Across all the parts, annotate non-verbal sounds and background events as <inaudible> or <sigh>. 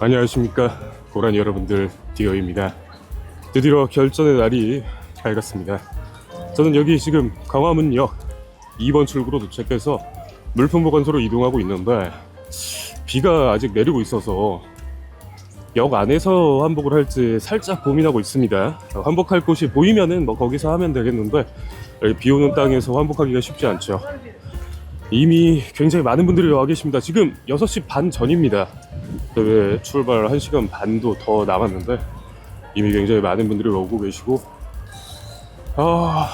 안녕하십니까 고라니 여러분들 디어입니다. 드디어 결전의 날이 밝았습니다. 저는 여기 지금 광화문역 2번 출구로 도착해서 물품 보관소로 이동하고 있는데 비가 아직 내리고 있어서 역 안에서 환복을 할지 살짝 고민하고 있습니다. 환복할 곳이 보이면은 뭐 거기서 하면 되겠는데 여기 비 오는 땅에서 환복하기가 쉽지 않죠. 이미 굉장히 많은 분들이 와 계십니다. 지금 6시 반 전입니다. 그 출발 1시간 반도 더 남았는데 이미 굉장히 많은 분들이 오고 계시고 아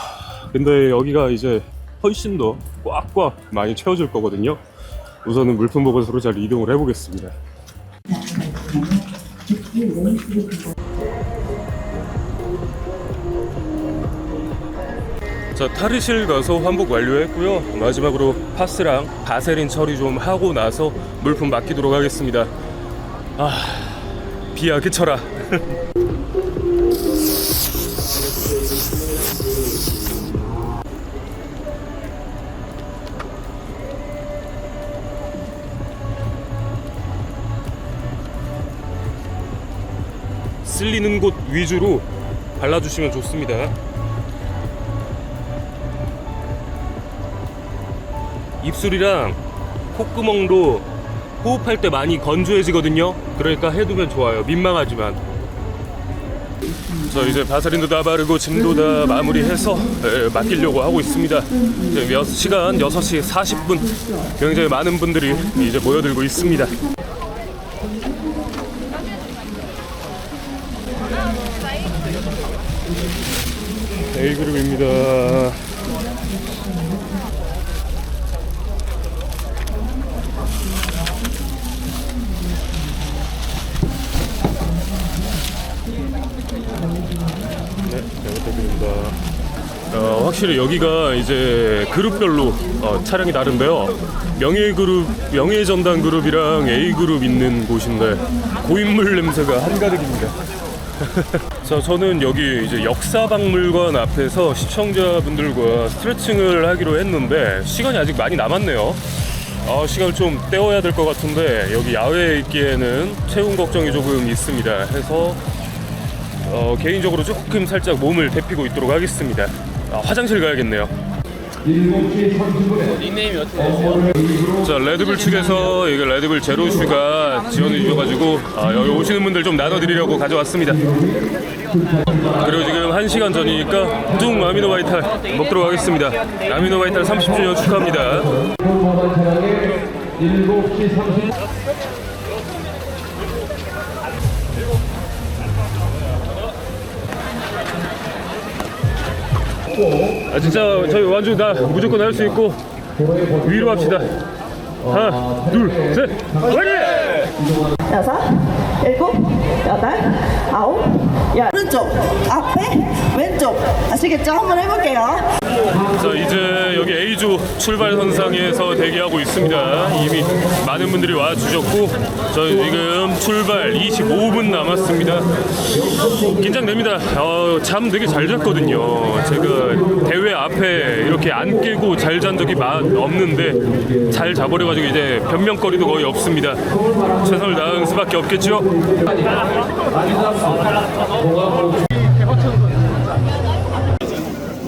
근데 여기가 이제 훨씬 더 꽉꽉 많이 채워질 거거든요. 우선은 물품 보고서로 잘 이동을 해보겠습니다 자 탈의실 가서 환복 완료했고요. 마지막으로 파스랑 바세린 처리 좀 하고 나서 물품 맡기도록 하겠습니다. 아 비야 그쳐라 <laughs> 쓸리는 곳 위주로 발라주시면 좋습니다 입술이랑 콧구멍도 호흡할 때 많이 건조해지거든요. 그러니까 해두면 좋아요. 민망하지만. 저 이제 바세린도 다 바르고 짐도 다 마무리해서 에, 맡기려고 하고 있습니다. 지금 여, 시간 6시 40분. 굉장히 많은 분들이 이제 모여들고 있습니다. A그룹입니다. 네, 잘 부탁드립니다. 어, 확실히 여기가 이제 그룹별로 어, 차량이 다른데요. 명예 그룹, 명예 전당 그룹이랑 A 그룹 있는 곳인데 고인물 냄새가 한가득입니다. <laughs> 자, 저는 여기 이제 역사박물관 앞에서 시청자분들과 스트레칭을 하기로 했는데 시간이 아직 많이 남았네요. 아, 시간을 좀 때워야 될 것 같은데 여기 야외에 있기에는 체온 걱정이 조금 있습니다. 해서 어, 개인적으로 조금 살짝 몸을 데피고 있도록 하겠습니다. 아, 화장실 가야겠네요. 닉네임이 어떻게 되세요? 자, 레드불 측에서 이게 레드불 제로 슈가 지원해 주셔가지고 아, 여기 오시는 분들 좀 나눠드리려고 가져왔습니다. 그리고 지금 1시간 전이니까 뚱 아미노 바이탈 먹도록 하겠습니다. 아미노 바이탈 30주년 축하합니다. 아 진짜 저희 완주 다 무조건 할 수 있고 위로 합시다. 하나, 둘, 셋, 화이팅! 여섯, 일곱, 여덟, 아홉, 열. 오른쪽, 앞에, 왼쪽. 아시겠죠? 한번 해볼게요. 자 이제 여기 A조 출발 선상에서 대기하고 있습니다. 이미 많은 분들이 와 주셨고 저희 지금 출발 25분 남았습니다. 긴장됩니다. 어, 잠 되게 잘 잤거든요. 제가 대회 앞에 이렇게 안 깨고 잘 잔 적이 마, 없는데 잘 자버려가지고 이제 변명거리도 거의 없습니다. 최선을 다하는 수밖에 없겠죠.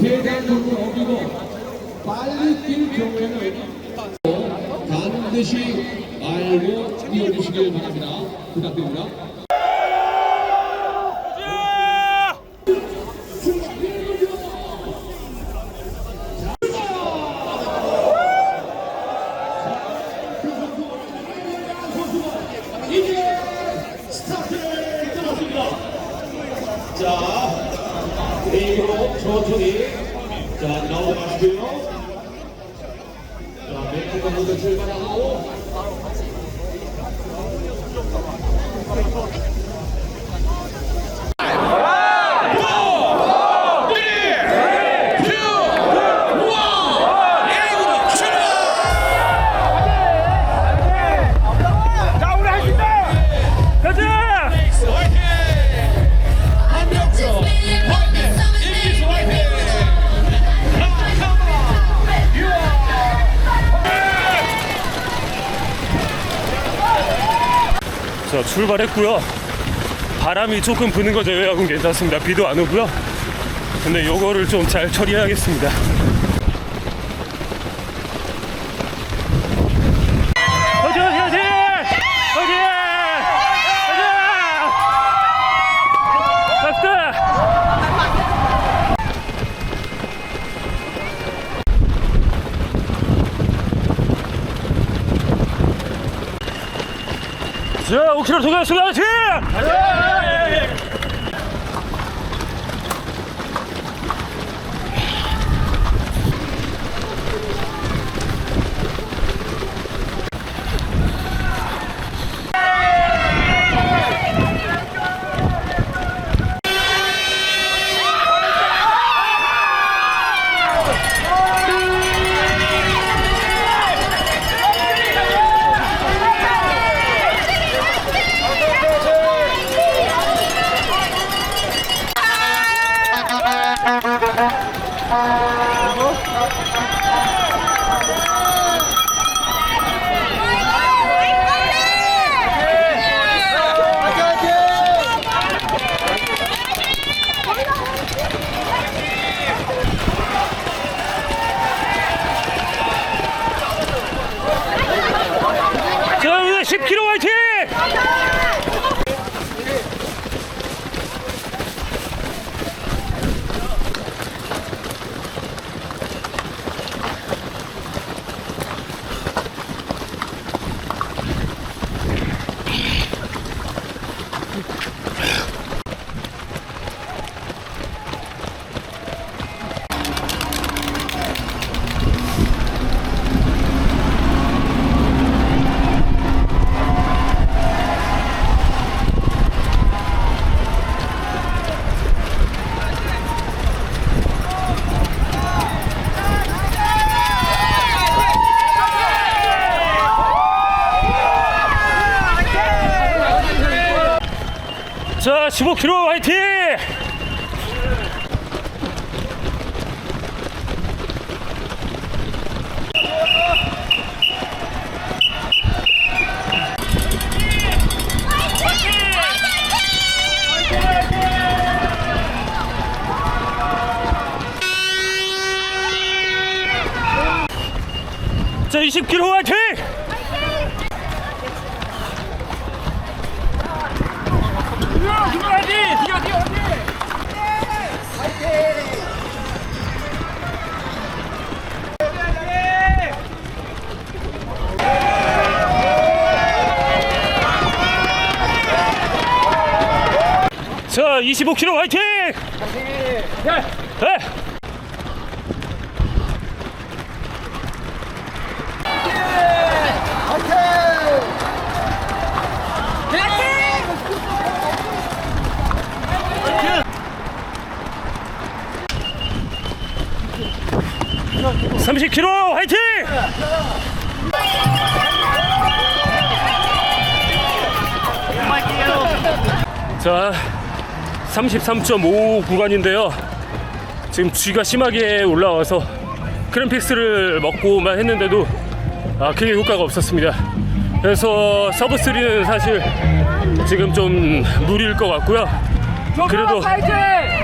대장정을 어기고 빨리 뛸 경우에는 반드시 알고 뛰어주시길 바랍니다. 부탁드립니다. 출발했고요. 바람이 조금 부는 거 제외하고는 괜찮습니다. 비도 안 오고요. 근데 요거를 좀 잘 처리해야겠습니다 화이팅 화이팅 화이팅 화이팅 화이팅 갑시다 자 5km 통과했습니다 화이팅 자 오늘 10km 화이팅 자 15km 화이팅 25km 화이팅 네. 네. (30km) 화이팅! 자 33.5 구간인데요. 지금 쥐가 심하게 올라와서 크램픽스를 먹고만 했는데도 아 크게 효과가 없었습니다. 그래서 서브 3는 사실 지금 좀 무리일 것 같고요. 그래도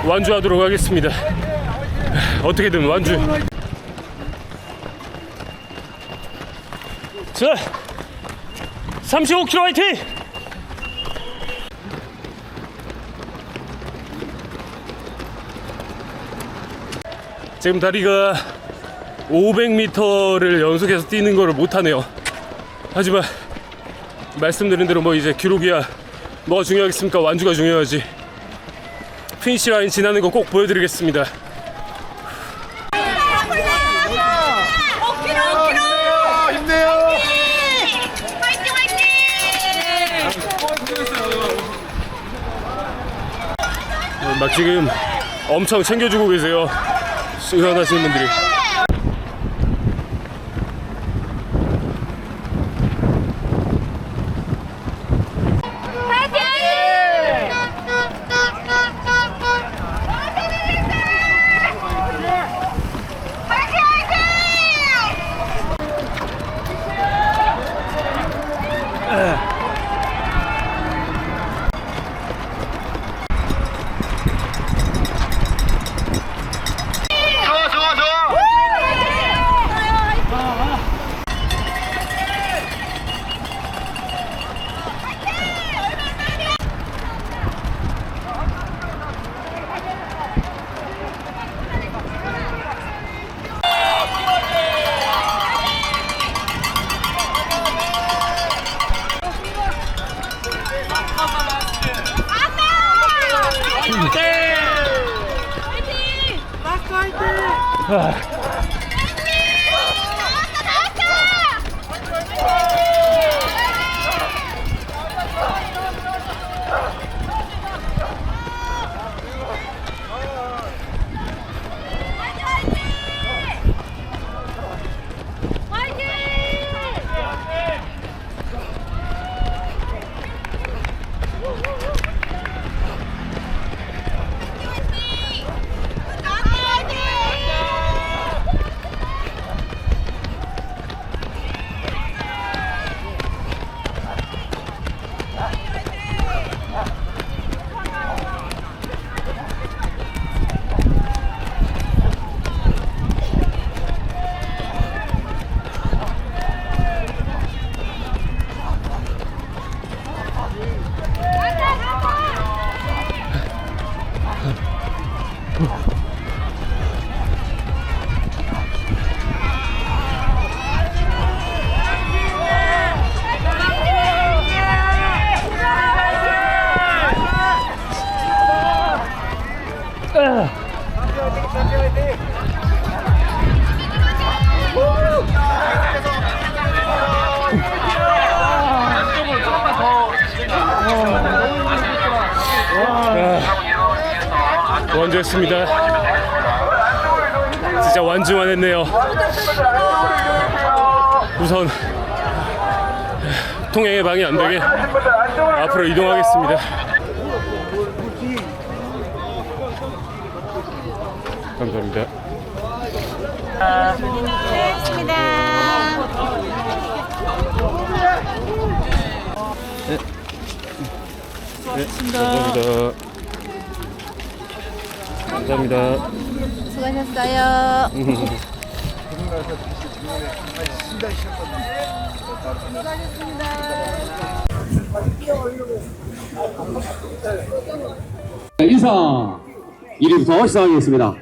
완주하도록 하겠습니다. 어떻게든 완주. 자 35km 화이팅 지금 다리가 500m를 연속해서 뛰는 거를 못하네요. 하지만 말씀드린 대로 뭐 이제 기록이야 뭐가 중요하겠습니까? 완주가 중요하지. 피니시 라인 지나는 거 꼭 보여드리겠습니다. 화이팅! 막 지금 엄청 챙겨주고 계세요. 수련하시는 분들이. 완주했습니다. 진짜 완주만 했네요. 우선 통행에 방해 안 되게 앞으로 이동하겠습니다. 감사합니다. 감사합니다. 감사합니다. 수고하셨어요. 인사 1위부터 시작하겠습니다.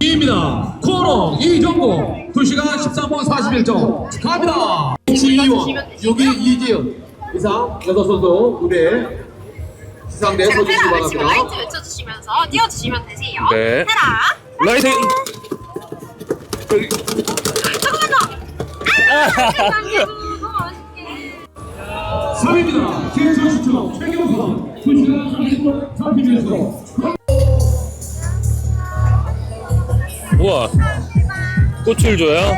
입니다. 코너 이정국 2시간 13분 41초 축하합니다. 2원 6위 이지은 이상 여자 선수 무대 시상대 제가 서주시기 테라 외치고 바랍니다. 라이트 외쳐주시면서 뛰어주시면 되세요. 네. 테라. 라이팅! 조금만 더. 아! 감사합니다. 너무 맛있게. 3위입니다. 김선수처럼 최경 선 2시간 30분 31초 우와, 꽃을 줘요?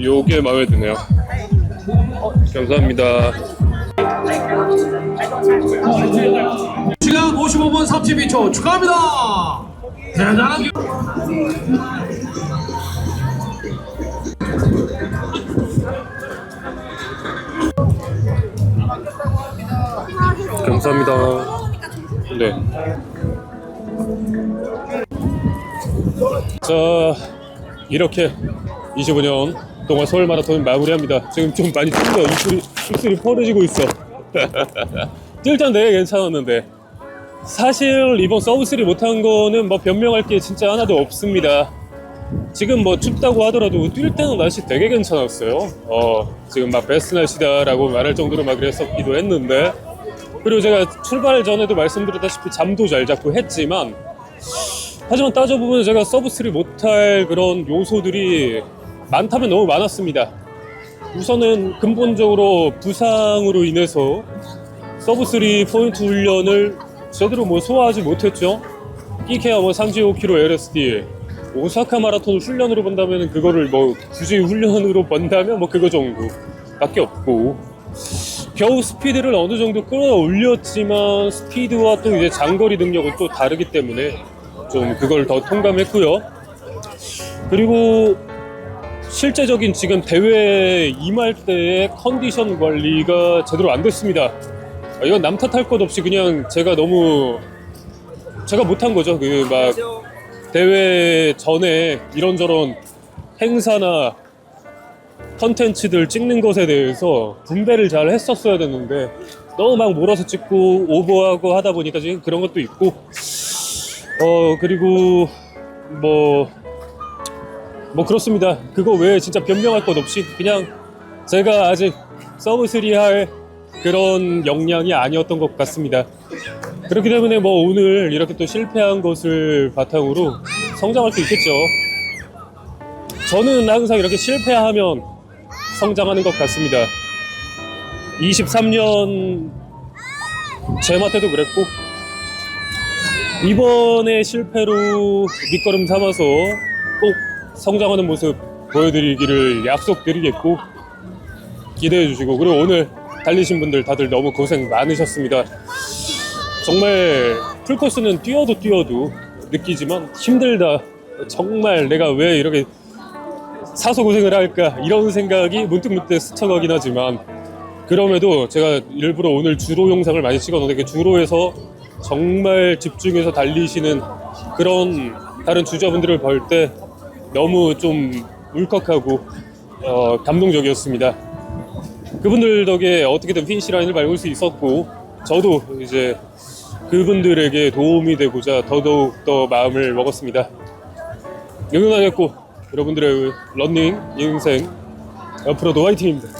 요게 마음에 드네요. 감사합니다. 시간 55분 32초 축하합니다. 대단한 기- 감사합니다. 네. 자, 이렇게 25년 동안 서울 마라톤 마무리합니다. 지금 좀 많이 춥네요. 입술이, 입술이 퍼르지고 있어. <laughs> 뛸땐 되게 괜찮았는데. 사실 이번 서비스를 못한 거는 뭐 변명할 게 진짜 하나도 없습니다. 지금 뭐 춥다고 하더라도 뛸 때는 날씨 되게 괜찮았어요. 어, 지금 막 베스트 날씨다라고 말할 정도로 막 그랬었기도 했는데 그리고 제가 출발 전에도 말씀드렸다시피 잠도 잘 자고 했지만 하지만 따져보면 제가 서비스를 못할 그런 요소들이 많다면 너무 많았습니다. 우선은 근본적으로 부상으로 인해서 서브3 포인트 훈련을 제대로 뭐 소화하지 못했죠. 끼케야 뭐 35km LSD 오사카 마라톤 훈련으로 본다면 그거를 뭐 굳이 훈련으로 본다면 뭐 그거 정도밖에 없고 겨우 스피드를 어느 정도 끌어올렸지만 스피드와 또 이제 장거리 능력은 또 다르기 때문에 좀 그걸 더 통감했고요. 그리고 실제적인 지금 대회에 임할 때의 컨디션 관리가 제대로 안 됐습니다. 아, 이건 남 탓할 것 없이 그냥 제가 너무 제가 못한 거죠. 그 막 대회 전에 이런저런 행사나 컨텐츠들 찍는 것에 대해서 분배를 잘 했었어야 됐는데 너무 막 몰아서 찍고 오버하고 하다 보니까 지금 그런 것도 있고 어 그리고 뭐 뭐 그렇습니다. 그거 외에 진짜 변명할 것 없이 그냥 제가 아직 서브3 할 그런 역량이 아니었던 것 같습니다. 그렇기 때문에 뭐 오늘 이렇게 또 실패한 것을 바탕으로 성장할 수 있겠죠. 저는 항상 이렇게 실패하면 성장하는 것 같습니다. 23년 제마 때도 그랬고 이번에 실패로 밑거름 삼아서 꼭 성장하는 모습 보여드리기를 약속드리겠고 기대해 주시고 그리고 오늘 달리신 분들 다들 너무 고생 많으셨습니다. 정말 풀코스는 뛰어도 뛰어도 느끼지만 힘들다. 정말 내가 왜 이렇게 사서 고생을 할까 이런 생각이 문득문득 스쳐가긴 하지만 그럼에도 제가 일부러 오늘 주로 영상을 많이 찍었는데 그 주로에서 정말 집중해서 달리시는 그런 다른 주자분들을 볼때 너무 좀 울컥하고 어, 감동적이었습니다. 그분들 덕에 어떻게든 피니시 라인을 밟을 수 있었고 저도 이제 그분들에게 도움이 되고자 더더욱 더 마음을 먹었습니다. 응원하겠고 여러분들의 런닝 인생 앞으로도 화이팅입니다.